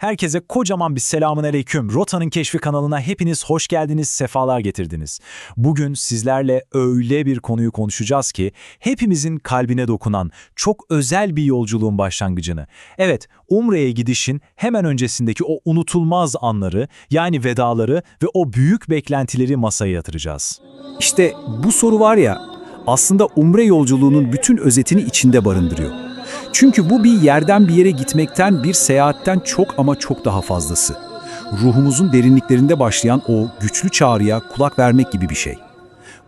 Herkese kocaman bir selamun aleyküm. Rota'nın Keşfi kanalına hepiniz hoş geldiniz, sefalar getirdiniz. Bugün sizlerle öyle bir konuyu konuşacağız ki hepimizin kalbine dokunan çok özel bir yolculuğun başlangıcını. Evet, Umre'ye gidişin hemen öncesindeki o unutulmaz anları yani vedaları ve o büyük beklentileri masaya yatıracağız. İşte bu soru var ya, aslında umre yolculuğunun bütün özetini içinde barındırıyor. Çünkü bu bir yerden bir yere gitmekten, bir seyahatten çok ama çok daha fazlası. Ruhumuzun derinliklerinde başlayan o güçlü çağrıya kulak vermek gibi bir şey.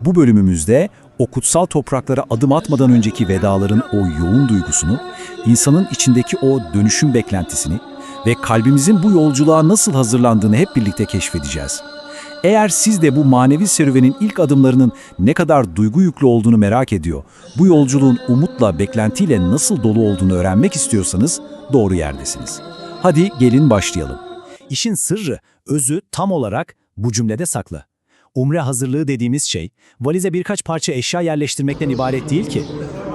Bu bölümümüzde o kutsal topraklara adım atmadan önceki vedaların o yoğun duygusunu, insanın içindeki o dönüşüm beklentisini ve kalbimizin bu yolculuğa nasıl hazırlandığını hep birlikte keşfedeceğiz. Eğer siz de bu manevi serüvenin ilk adımlarının ne kadar duygu yüklü olduğunu merak ediyor, bu yolculuğun umutla, beklentiyle nasıl dolu olduğunu öğrenmek istiyorsanız doğru yerdesiniz. Hadi gelin başlayalım. İşin sırrı, özü tam olarak bu cümlede saklı. Umre hazırlığı dediğimiz şey, valize birkaç parça eşya yerleştirmekten ibaret değil ki.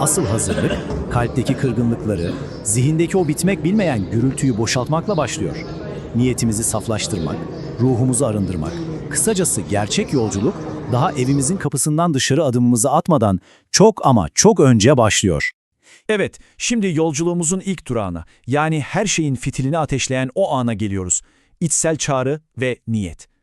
Asıl hazırlık, kalpteki kırgınlıkları, zihindeki o bitmek bilmeyen gürültüyü boşaltmakla başlıyor. Niyetimizi saflaştırmak, ruhumuzu arındırmak. Kısacası gerçek yolculuk, daha evimizin kapısından dışarı adımımızı atmadan çok ama çok önce başlıyor. Evet, şimdi yolculuğumuzun ilk durağına, yani her şeyin fitilini ateşleyen o ana geliyoruz. İçsel çağrı ve niyet.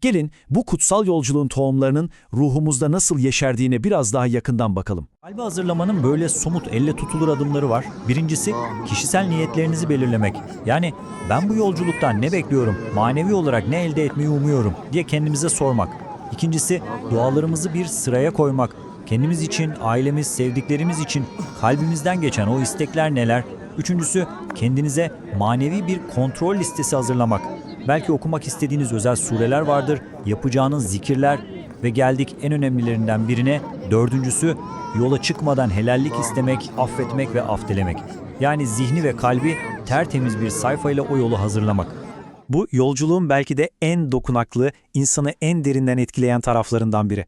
Gelin bu kutsal yolculuğun tohumlarının ruhumuzda nasıl yeşerdiğine biraz daha yakından bakalım. Kalbi hazırlamanın böyle somut, elle tutulur adımları var. Birincisi, kişisel niyetlerinizi belirlemek. Yani ben bu yolculuktan ne bekliyorum, manevi olarak ne elde etmeyi umuyorum diye kendimize sormak. İkincisi, dualarımızı bir sıraya koymak. Kendimiz için, ailemiz, sevdiklerimiz için kalbimizden geçen o istekler neler? Üçüncüsü, kendinize manevi bir kontrol listesi hazırlamak. Belki okumak istediğiniz özel sureler vardır, yapacağınız zikirler ve geldik en önemlilerinden birine, dördüncüsü yola çıkmadan helallik istemek, affetmek ve aftelemek. Yani zihni ve kalbi tertemiz bir sayfayla o yolu hazırlamak. Bu yolculuğun belki de en dokunaklı, insanı en derinden etkileyen taraflarından biri.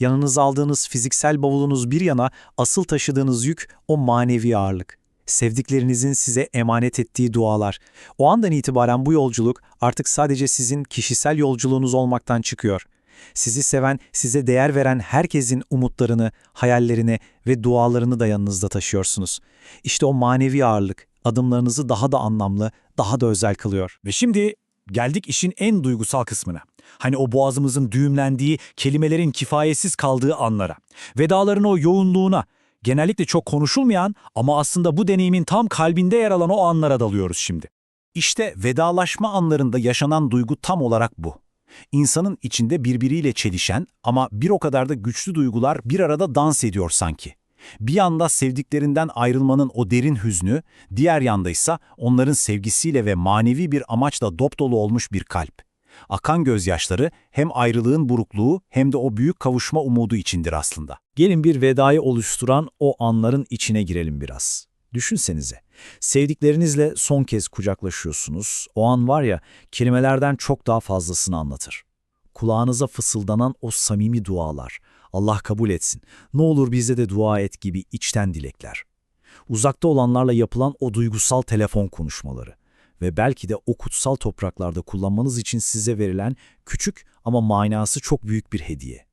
Yanınıza aldığınız fiziksel bavulunuz bir yana, asıl taşıdığınız yük o manevi ağırlık. Sevdiklerinizin size emanet ettiği dualar. O andan itibaren bu yolculuk artık sadece sizin kişisel yolculuğunuz olmaktan çıkıyor. Sizi seven, size değer veren herkesin umutlarını, hayallerini ve dualarını da yanınızda taşıyorsunuz. İşte o manevi ağırlık adımlarınızı daha da anlamlı, daha da özel kılıyor. Ve şimdi geldik işin en duygusal kısmına. Hani o boğazımızın düğümlendiği, kelimelerin kifayetsiz kaldığı anlara. Vedaların o yoğunluğuna, genellikle çok konuşulmayan ama aslında bu deneyimin tam kalbinde yer alan o anlara dalıyoruz şimdi. İşte vedalaşma anlarında yaşanan duygu tam olarak bu. İnsanın içinde birbiriyle çelişen ama bir o kadar da güçlü duygular bir arada dans ediyor sanki. Bir yanda sevdiklerinden ayrılmanın o derin hüznü, diğer yanda ise onların sevgisiyle ve manevi bir amaçla dopdolu olmuş bir kalp. Akan gözyaşları hem ayrılığın burukluğu hem de o büyük kavuşma umudu içindir aslında. Gelin bir vedayı oluşturan o anların içine girelim biraz. Düşünsenize, sevdiklerinizle son kez kucaklaşıyorsunuz. O an var ya, kelimelerden çok daha fazlasını anlatır. Kulağınıza fısıldanan o samimi dualar, Allah kabul etsin, ne olur bize de dua et gibi içten dilekler. Uzakta olanlarla yapılan o duygusal telefon konuşmaları ve belki de o kutsal topraklarda kullanmanız için size verilen küçük ama manası çok büyük bir hediye.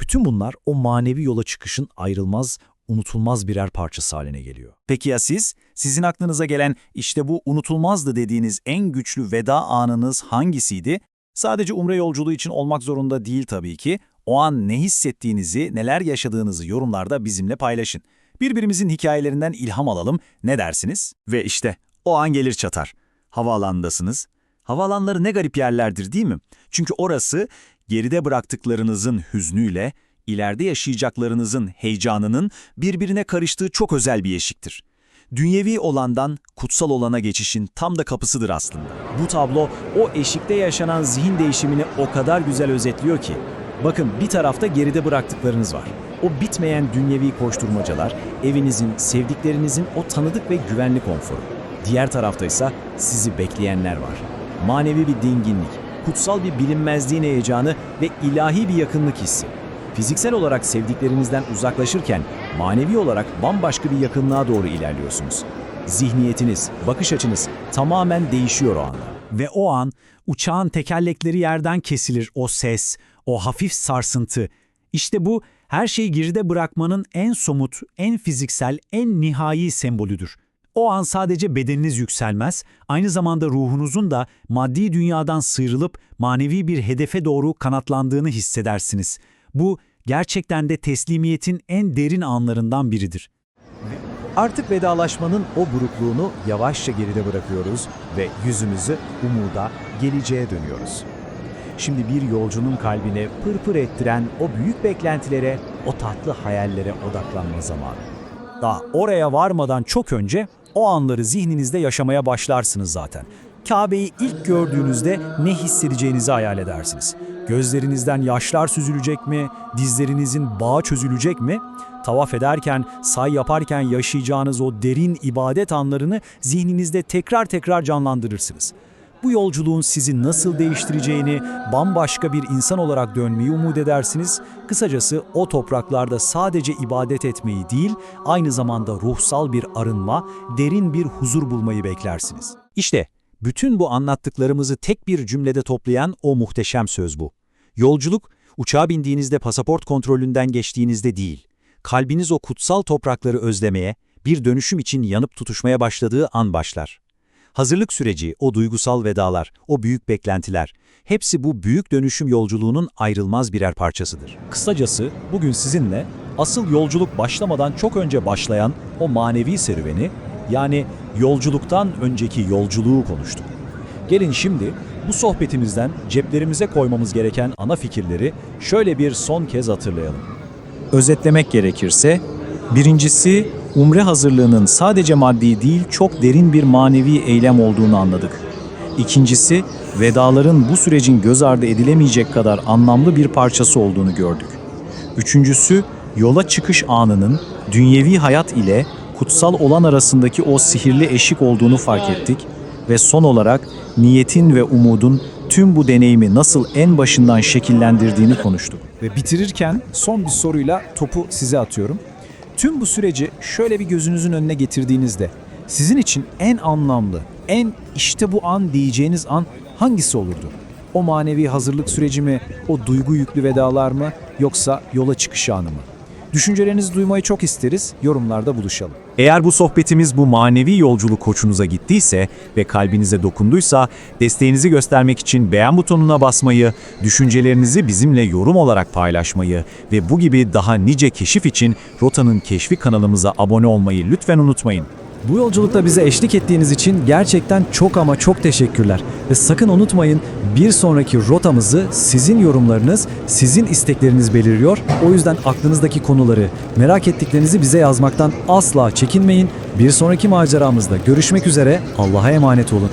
Bütün bunlar o manevi yola çıkışın ayrılmaz, unutulmaz birer parçası haline geliyor. Peki ya siz? Sizin aklınıza gelen işte bu unutulmazdı dediğiniz en güçlü veda anınız hangisiydi? Sadece umre yolculuğu için olmak zorunda değil tabii ki. O an ne hissettiğinizi, neler yaşadığınızı yorumlarda bizimle paylaşın. Birbirimizin hikayelerinden ilham alalım. Ne dersiniz? Ve işte o an gelir çatar. Havaalanındasınız. Havaalanları ne garip yerlerdir değil mi? Çünkü orası geride bıraktıklarınızın hüznüyle, ileride yaşayacaklarınızın heyecanının birbirine karıştığı çok özel bir eşiktir. Dünyevi olandan kutsal olana geçişin tam da kapısıdır aslında. Bu tablo o eşikte yaşanan zihin değişimini o kadar güzel özetliyor ki. Bakın bir tarafta geride bıraktıklarınız var. O bitmeyen dünyevi koşturmacalar, evinizin, sevdiklerinizin o tanıdık ve güvenli konforu. Diğer tarafta ise sizi bekleyenler var. Manevi bir dinginlik, kutsal bir bilinmezliğin heyecanı ve ilahi bir yakınlık hissi. Fiziksel olarak sevdiklerinizden uzaklaşırken manevi olarak bambaşka bir yakınlığa doğru ilerliyorsunuz. Zihniyetiniz, bakış açınız tamamen değişiyor o anda. Ve o an uçağın tekerlekleri yerden kesilir o ses, o hafif sarsıntı. İşte bu her şeyi geride bırakmanın en somut, en fiziksel, en nihai sembolüdür. O an sadece bedeniniz yükselmez, aynı zamanda ruhunuzun da maddi dünyadan sıyrılıp manevi bir hedefe doğru kanatlandığını hissedersiniz. Bu gerçekten de teslimiyetin en derin anlarından biridir. Artık vedalaşmanın o burukluğunu yavaşça geride bırakıyoruz ve yüzümüzü umuda, geleceğe dönüyoruz. Şimdi bir yolcunun kalbine pırpır ettiren o büyük beklentilere, o tatlı hayallere odaklanma zamanı. Daha oraya varmadan çok önce o anları zihninizde yaşamaya başlarsınız zaten. Kabe'yi ilk gördüğünüzde ne hissedeceğinizi hayal edersiniz. Gözlerinizden yaşlar süzülecek mi? Dizlerinizin bağı çözülecek mi? Tavaf ederken, say yaparken yaşayacağınız o derin ibadet anlarını zihninizde tekrar tekrar canlandırırsınız. Bu yolculuğun sizi nasıl değiştireceğini, bambaşka bir insan olarak dönmeyi umut edersiniz. Kısacası o topraklarda sadece ibadet etmeyi değil, aynı zamanda ruhsal bir arınma, derin bir huzur bulmayı beklersiniz. İşte bütün bu anlattıklarımızı tek bir cümlede toplayan o muhteşem söz bu. Yolculuk, uçağa bindiğinizde pasaport kontrolünden geçtiğinizde değil, kalbiniz o kutsal toprakları özlemeye, bir dönüşüm için yanıp tutuşmaya başladığı an başlar. Hazırlık süreci, o duygusal vedalar, o büyük beklentiler, hepsi bu büyük dönüşüm yolculuğunun ayrılmaz birer parçasıdır. Kısacası bugün sizinle asıl yolculuk başlamadan çok önce başlayan o manevi serüveni, yani yolculuktan önceki yolculuğu konuştuk. Gelin şimdi bu sohbetimizden ceplerimize koymamız gereken ana fikirleri şöyle bir son kez hatırlayalım. Özetlemek gerekirse, birincisi umre hazırlığının sadece maddi değil çok derin bir manevi eylem olduğunu anladık. İkincisi, vedaların bu sürecin göz ardı edilemeyecek kadar anlamlı bir parçası olduğunu gördük. Üçüncüsü, yola çıkış anının dünyevi hayat ile kutsal olan arasındaki o sihirli eşik olduğunu fark ettik ve son olarak niyetin ve umudun tüm bu deneyimi nasıl en başından şekillendirdiğini konuştuk. Ve bitirirken son bir soruyla topu size atıyorum. Tüm bu süreci şöyle bir gözünüzün önüne getirdiğinizde sizin için en anlamlı, en işte bu an diyeceğiniz an hangisi olurdu? O manevi hazırlık süreci mi, o duygu yüklü vedalar mı yoksa yola çıkış anı mı? Düşüncelerinizi duymayı çok isteriz, yorumlarda buluşalım. Eğer bu sohbetimiz bu manevi yolculuk hoşunuza gittiyse ve kalbinize dokunduysa desteğinizi göstermek için beğen butonuna basmayı, düşüncelerinizi bizimle yorum olarak paylaşmayı ve bu gibi daha nice keşif için Rota'nın Keşfi kanalımıza abone olmayı lütfen unutmayın. Bu yolculukta bize eşlik ettiğiniz için gerçekten çok ama çok teşekkürler. Ve sakın unutmayın bir sonraki rotamızı sizin yorumlarınız, sizin istekleriniz belirliyor. O yüzden aklınızdaki konuları, merak ettiklerinizi bize yazmaktan asla çekinmeyin. Bir sonraki maceramızda görüşmek üzere. Allah'a emanet olun.